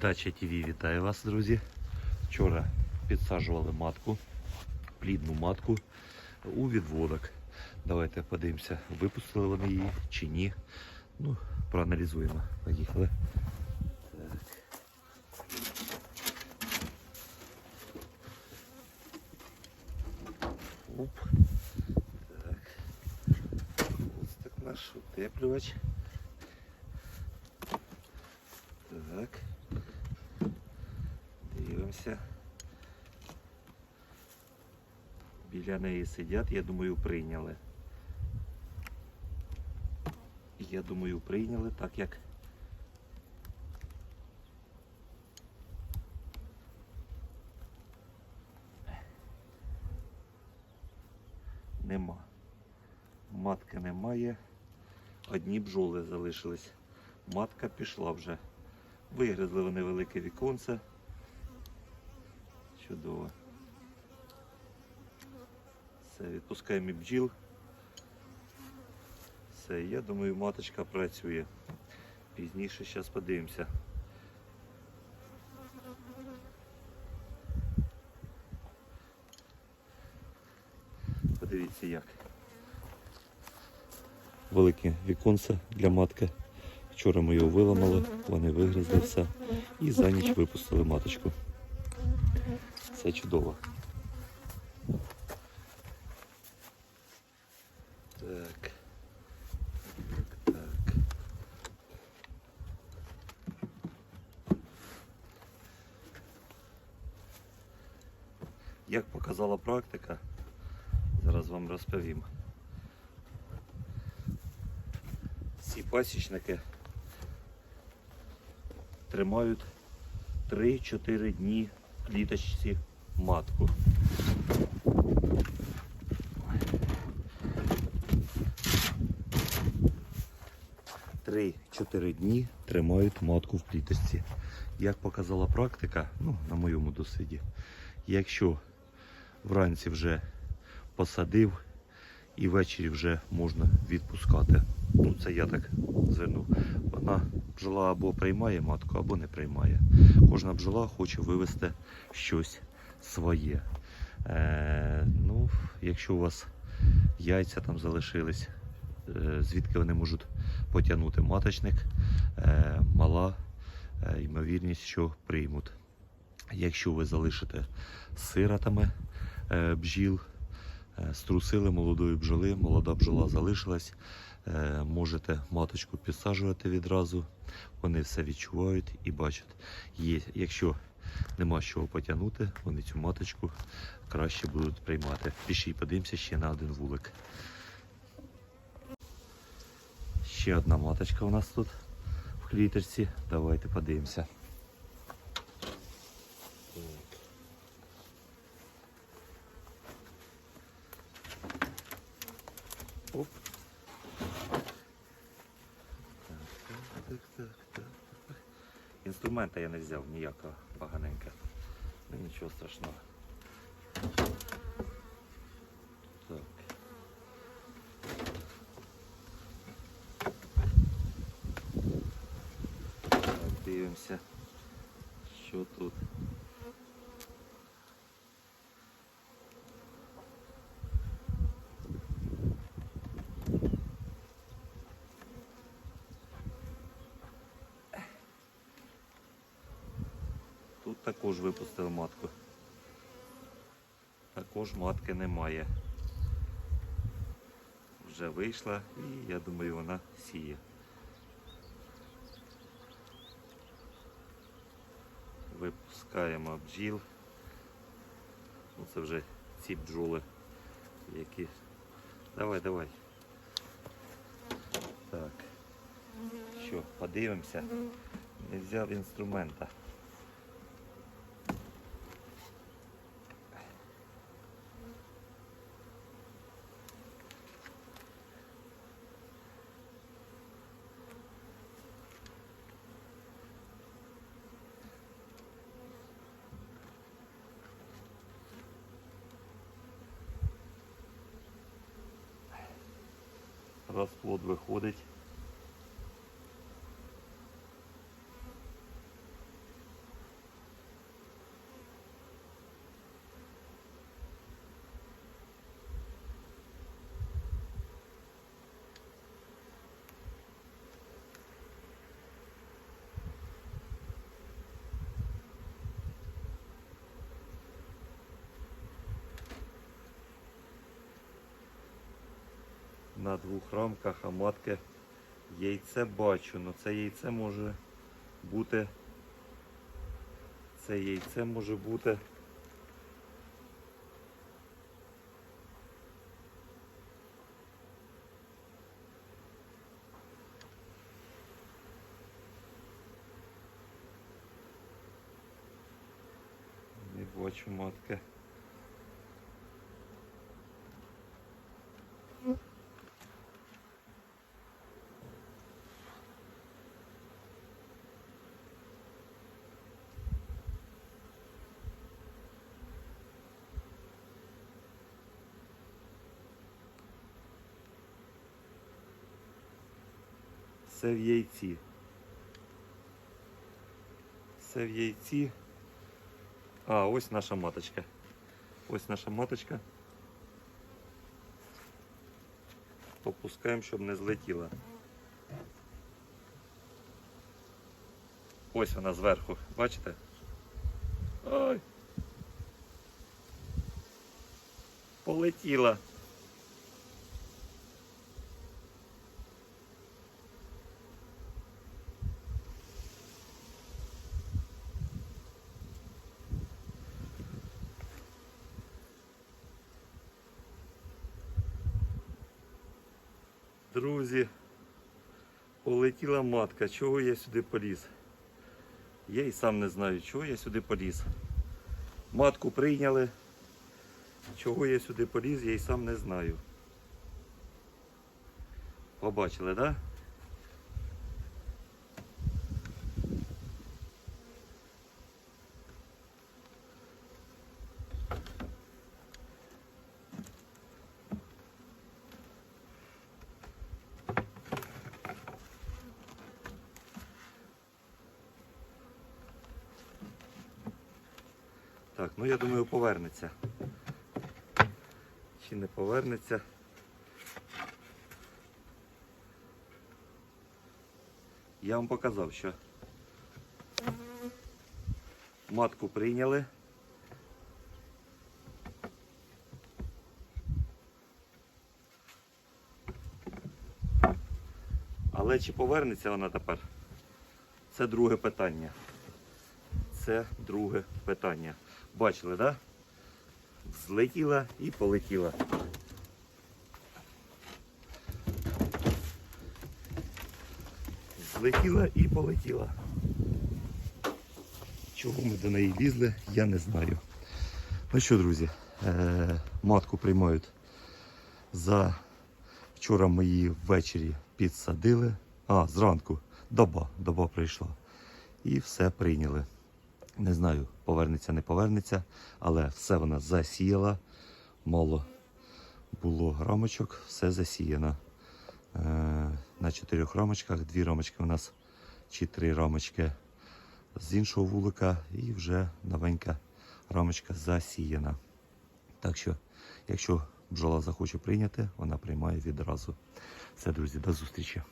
Дача ТВ вітаю вас, друзі. Вчора підсаджували матку, плідну матку у відводок. Давайте подивимося, випустили вони її чи ні. Ну, проаналізуємо. Поїхали. Оп. Так. Ось так наш утеплювач. Так. Дивимося. Біля неї сидять, я думаю, прийняли. Я думаю, прийняли, так як нема. Матки немає. Одні бджоли залишились. Матка пішла вже. Вигризли вони велике віконце. Чудово. Все, відпускаємо бджіл. Все, я думаю, маточка працює. Пізніше зараз подивимося. Подивіться як. Велике віконце для матки. Вчора ми його виламали, вони вигризли все і за ніч випустили маточку. Все чудово. Так. Так, так. Як показала практика, зараз вам розповім. Ці пасічники тримають 3-4 дні кліточці матку. Три-чотири дні тримають матку в кліточці. Як показала практика, ну, на моєму досвіді, якщо вранці вже посадив і ввечері вже можна відпускати. Ну, це я так звернув. Вона бджола або приймає матку, або не приймає. Кожна бджола хоче вивести щось своє. Е, ну, якщо у вас яйця там залишились, е, звідки вони можуть потягнути маточник, е, мала е, ймовірність, що приймуть. Якщо ви залишите сиротами е, бджіл, е, струсили молодої бджоли, молода бджола залишилась, е, можете маточку підсаджувати відразу, вони все відчувають і бачать. Є, якщо нема з чого потягнути, вони цю маточку краще будуть приймати. Піші подивимося ще на один вулик. Ще одна маточка у нас тут в клітерці. Давайте подивимося. Оп. Так, так, так, так, так. Інструмента я не взяв ніякого поганенька. Ну нічого страшного. Так. Так, дивимося, що тут. Тут також випустили матку. Також матки немає. Вже вийшла і я думаю вона сіє. Випускаємо бджіл. Ну, це вже ці бджоли, які. Давай, давай. Так. Що, подивимося. Не взяв інструмента. Розплод виходить. На двох рамках, а матки яйце бачу. Ну це яйце може бути. Це яйце може бути. Не бачу матки. Все в яйці. Все в яйці. А, ось наша маточка. Ось наша маточка. Попускаємо, щоб не злетіла. Ось вона зверху, бачите? Ой. Полетіла. Друзі, полетіла матка. Чого я сюди поліз? Я і сам не знаю, чого я сюди поліз. Матку прийняли. Чого я сюди поліз, я і сам не знаю. Побачили, так? Да? Так, ну я думаю, повернеться. Чи не повернеться? Я вам показав, що матку прийняли. Але чи повернеться вона тепер? Це друге питання. Це друге питання. Бачили, так? Да? Злетіла і полетіла. Злетіла і полетіла. Чого ми до неї лізли, я не знаю. Ну що, друзі, е- матку приймають за вчора ми її ввечері підсадили. А, зранку доба, доба прийшла. І все прийняли. Не знаю, повернеться, не повернеться, але все вона засіяла. Мало було рамочок, все засіяно. Е, на чотирьох рамочках, дві рамочки у нас чи три рамочки з іншого вулика, і вже новенька рамочка засіяна. Так що, якщо бджола захоче прийняти, вона приймає відразу. Все, друзі, до зустрічі.